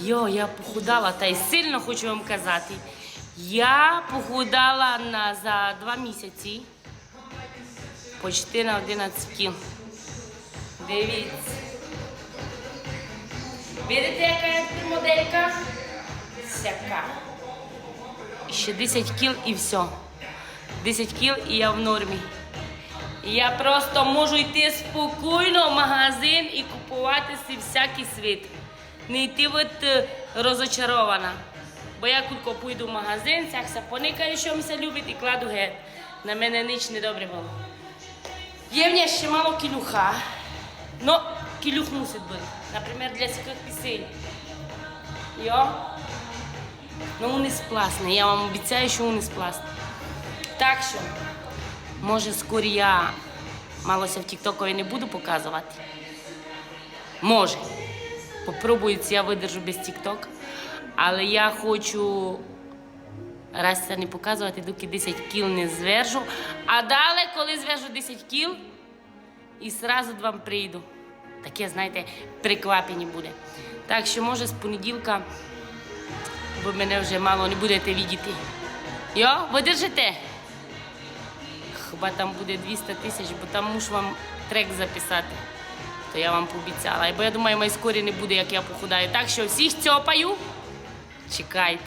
Йо, я похудала, та й сильно хочу вам казати. Я похудала на, за два місяці почти на 11 кіл. Дивіться. Видите, яка я моделька? Сяка. Ще 10 кіл і все. 10 кіл і я в нормі. Я просто можу йти спокійно в магазин і купувати всякий світ. Не йти от розочарована. Бо я кулько пойду в магазин, всяк поникаю, що мися любить, і кладу геть. На мене ніч не добре було. Є в мене ще мало кілюха. Ну, кілюх мусить бути. Наприклад, для всіх пісень. Йо. Ну, не спласне. Я вам обіцяю, що не спласне. Так що, може, скоро я малося в Тіктокові не буду показувати. Може. Попробую, я видержу без Тікток. Але я хочу раз це не показувати, доки 10 кіл не звержу. А далі, коли зв'яжу 10 кіл, і до вам прийду. Таке, знаєте, приквапені буде. Так що, може, з понеділка ви мене вже мало не будете видіти. Йо, ви держите? Хіба там буде 200 тисяч, бо там мушу вам трек записати. То я вам пообіцяла. Бо я думаю, майскорі не буде, як я похудаю. Так що всіх цьопаю. Чекайте.